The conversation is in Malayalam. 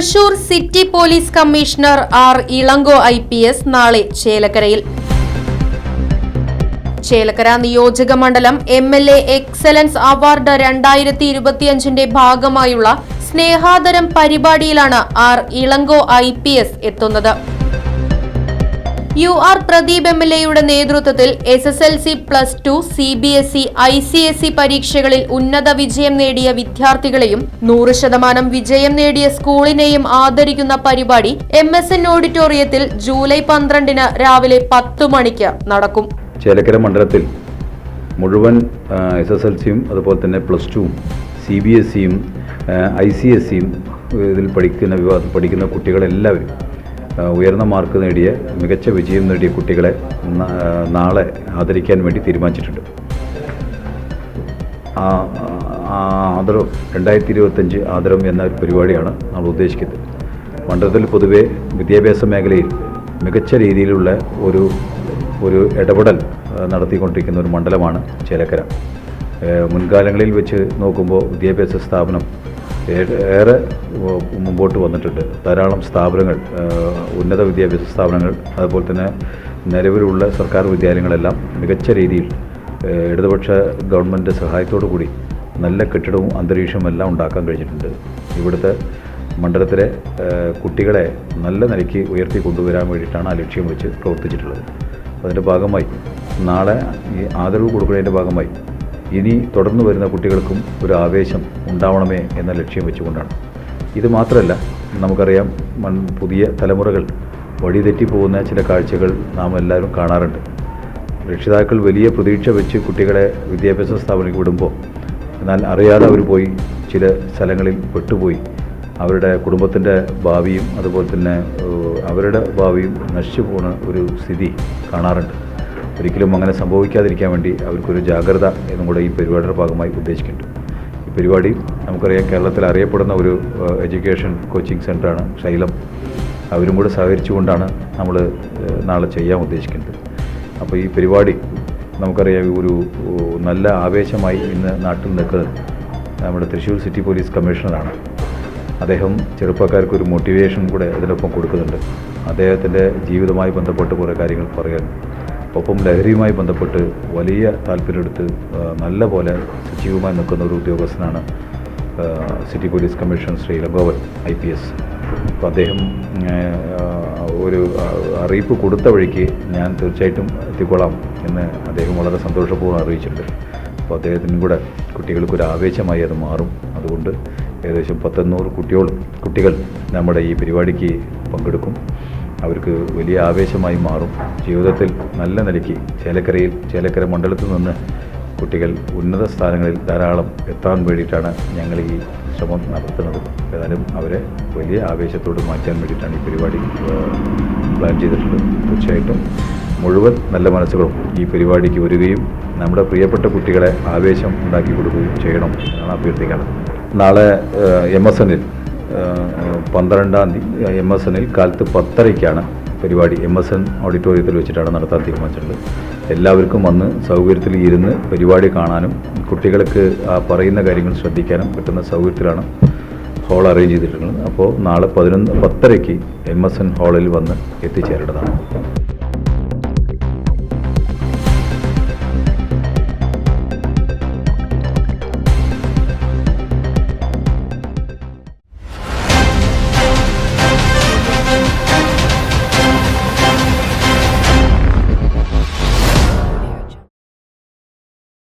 Thrissur city police commissioner R Elango I P S നാളെ ചേലക്കരയിൽ. ചേലക്കര നിയോജക മണ്ഡലം M L A excellence award രണ്ടായിരത്തി ഇരുപത്തിയഞ്ചിന്റെ ഭാഗമായുള്ള സ്നേഹാദരം പരിപാടിയിലാണ് R Elango I P S എത്തുന്നത്. U R Pradeep M L എയുടെ നേതൃത്വത്തിൽ S S L C plus two C B S E I C S E പരീക്ഷകളിൽ ഉന്നത വിജയം നേടിയ വിദ്യാർത്ഥികളെയും നൂറ് ശതമാനം വിജയം നേടിയ സ്കൂളിനെയും ആദരിക്കുന്ന പരിപാടി എം എസ് എൻ ഓഡിറ്റോറിയത്തിൽ ജൂലൈ പന്ത്രണ്ടിന് രാവിലെ പത്ത് മണിക്ക് നടക്കും. ചേലക്കര മണ്ഡലത്തിൽ മുഴുവൻ എസ് എസ് എൽ സിയും അതുപോലെ തന്നെ പ്ലസ് ടുവും സി ബി എസ് സിയും ഐ സി എസ് സിയും ഇതിൽ പഠിക്കുന്ന വിഭാഗത്തിൽ പഠിക്കുന്ന കുട്ടികളെല്ലാവരും ഉയർന്ന മാർക്ക് നേടിയ മികച്ച വിജയം നേടിയ കുട്ടികളെ നാളെ ആദരിക്കാൻ വേണ്ടി തീരുമാനിച്ചിട്ടുണ്ട്. ആ ആ ആദരം രണ്ടായിരത്തി ഇരുപത്തഞ്ച് ആദരം എന്ന ഒരു പരിപാടിയാണ് നമ്മൾ ഉദ്ദേശിക്കുന്നത്. മണ്ഡലത്തിൽ പൊതുവെ വിദ്യാഭ്യാസ മേഖലയിൽ മികച്ച രീതിയിലുള്ള ഒരു ഒരു ഇടപെടൽ നടത്തിക്കൊണ്ടിരിക്കുന്ന ഒരു മണ്ഡലമാണ് ചേലക്കര. മുൻകാലങ്ങളിൽ വെച്ച് നോക്കുമ്പോൾ വിദ്യാഭ്യാസ സ്ഥാപനം ഏറെ മുമ്പോട്ട് വന്നിട്ടുണ്ട്. ധാരാളം സ്ഥാപനങ്ങൾ ഉന്നത വിദ്യാഭ്യാസ സ്ഥാപനങ്ങൾ അതുപോലെ തന്നെ നിലവിലുള്ള സർക്കാർ വിദ്യാലയങ്ങളെല്ലാം മികച്ച രീതിയിൽ ഇടതുപക്ഷ ഗവൺമെന്റ് സഹായത്തോടു കൂടി നല്ല കെട്ടിടവും അന്തരീക്ഷവും എല്ലാം ഉണ്ടാക്കാൻ കഴിഞ്ഞിട്ടുണ്ട്. ഇവിടുത്തെ മണ്ഡലത്തിലെ കുട്ടികളെ നല്ല നിലയ്ക്ക് ഉയർത്തി കൊണ്ടുവരാൻ വേണ്ടിയിട്ടാണ് ആ ലക്ഷ്യം വെച്ച് പ്രവർത്തിച്ചിട്ടുള്ളത്. അതിന്റെ ഭാഗമായി നാളെ ഈ ആദരവ് കൊടുക്കുന്നതിന്റെ ഭാഗമായി ഇനി തുടർന്നു വരുന്ന കുട്ടികൾക്കും ഒരു ആവേശം ഉണ്ടാവണമേ എന്ന ലക്ഷ്യം വെച്ചുകൊണ്ടാണ്. ഇത് മാത്രമല്ല നമുക്കറിയാം പുതിയ തലമുറകൾ വഴിതെറ്റിപ്പോകുന്ന ചില കാഴ്ചകൾ നാം എല്ലാവരും കാണാറുണ്ട്. രക്ഷിതാക്കൾ വലിയ പ്രതീക്ഷ വെച്ച് കുട്ടികളെ വിദ്യാഭ്യാസ സ്ഥാപനത്തിൽ വിടുമ്പോൾ എന്നാൽ അറിയാതെ അവർ പോയി ചില സ്ഥലങ്ങളിൽ പെട്ടുപോയി. അവരുടെ കുടുംബത്തിന്റെ ഭാവിയും അതുപോലെ തന്നെ അവരുടെ ഭാവിയും നശിച്ചു പോകുന്ന ഒരു സ്ഥിതി കാണാറുണ്ട്. ഒരിക്കലും അങ്ങനെ സംഭവിക്കാതിരിക്കാൻ വേണ്ടി അവർക്കൊരു ജാഗ്രത എന്നും കൂടെ ഈ പരിപാടിയുടെ ഭാഗമായി ഉദ്ദേശിക്കുന്നുണ്ട്. ഈ പരിപാടി നമുക്കറിയാം കേരളത്തിൽ അറിയപ്പെടുന്ന ഒരു എഡ്യൂക്കേഷൻ കോച്ചിങ് സെന്ററാണ് ശൈലം. അവരും കൂടെ സഹകരിച്ചുകൊണ്ടാണ് നമ്മൾ നാളെ ചെയ്യാൻ ഉദ്ദേശിക്കുന്നത്. അപ്പോൾ ഈ പരിപാടി നമുക്കറിയാം ഒരു നല്ല ആവേശമായി ഇന്ന് നാട്ടിൽ നിൽക്കുന്നത് നമ്മുടെ തൃശ്ശൂർ സിറ്റി പോലീസ് കമ്മീഷണറാണ്. അദ്ദേഹം ചെറുപ്പക്കാർക്ക് ഒരു മോട്ടിവേഷൻ കൂടെ അതിനൊപ്പം കൊടുക്കുന്നുണ്ട്. അദ്ദേഹത്തിന്റെ ജീവിതവുമായി ബന്ധപ്പെട്ട് കുറേ കാര്യങ്ങൾ പറയാൻ ഒപ്പം ലഹരിയുമായി ബന്ധപ്പെട്ട് വലിയ താല്പര്യമെടുത്ത് നല്ല പോലെ സജീവമായി നിൽക്കുന്ന ഒരു ഉദ്യോഗസ്ഥനാണ് സിറ്റി പോലീസ് കമ്മീഷൻ ശ്രീ ലഗോവൻ ഐ പി എസ്. അപ്പോൾ അദ്ദേഹം ഒരു അറിയിപ്പ് കൊടുത്ത വഴിക്ക് ഞാൻ തീർച്ചയായിട്ടും എത്തിക്കൊള്ളാം എന്ന് അദ്ദേഹം വളരെ സന്തോഷപൂർവം അറിയിച്ചിട്ടുണ്ട്. അപ്പോൾ അദ്ദേഹത്തിനും കൂടെ കുട്ടികൾക്കൊരു ആവേശമായി അത് മാറും. അതുകൊണ്ട് ഏകദേശം പത്തൊന്നൂറ് കുട്ടിയോളം കുട്ടികൾ നമ്മുടെ ഈ പരിപാടിക്ക് പങ്കെടുക്കും. അവർക്ക് വലിയ ആവേശമായി മാറും. ജീവിതത്തിൽ നല്ല നിലയ്ക്ക് ചേലക്കരയിൽ ചേലക്കര മണ്ഡലത്തിൽ നിന്ന് കുട്ടികൾ ഉന്നത സ്ഥാനങ്ങളിൽ ധാരാളം എത്താൻ വേണ്ടിയിട്ടാണ് ഞങ്ങൾ ഈ ശ്രമം നടത്തുന്നത്. ഏതായാലും അവരെ വലിയ ആവേശത്തോട് മാറ്റാൻ വേണ്ടിയിട്ടാണ് ഈ പരിപാടി പ്ലാൻ ചെയ്തിട്ടുള്ളത്. തീർച്ചയായിട്ടും മുഴുവൻ നല്ല മനസ്സുകളും ഈ പരിപാടിക്ക് വരികയും നമ്മുടെ പ്രിയപ്പെട്ട കുട്ടികളെ ആവേശം ഉണ്ടാക്കി കൊടുക്കുകയും ചെയ്യണം എന്നാണ് അഭ്യർത്ഥിക്കുന്നത് നാളെ എം എസ് എന്നിൽ പന്ത്രണ്ടാം തീയതി എം എസ് എന്നിൽ കാലത്ത് പത്തരയ്ക്കാണ് പരിപാടി. എം എസ് എൻ ഓഡിറ്റോറിയത്തിൽ വെച്ചിട്ടാണ് നടത്താൻ തീരുമാനിച്ചിട്ടുള്ളത്. എല്ലാവർക്കും വന്ന് സൗകര്യത്തിൽ ഇരുന്ന് പരിപാടി കാണാനും കുട്ടികൾക്ക് ആ പറയുന്ന കാര്യങ്ങൾ ശ്രദ്ധിക്കാനും പറ്റുന്ന സൗകര്യത്തിലാണ് ഹോൾ അറേഞ്ച് ചെയ്തിട്ടുള്ളത്. അപ്പോൾ നാളെ പതിനൊന്ന് പത്തരയ്ക്ക് എം എസ് എൻ ഹാളിൽ വന്ന് എത്തിച്ചേരേണ്ടതാണ്.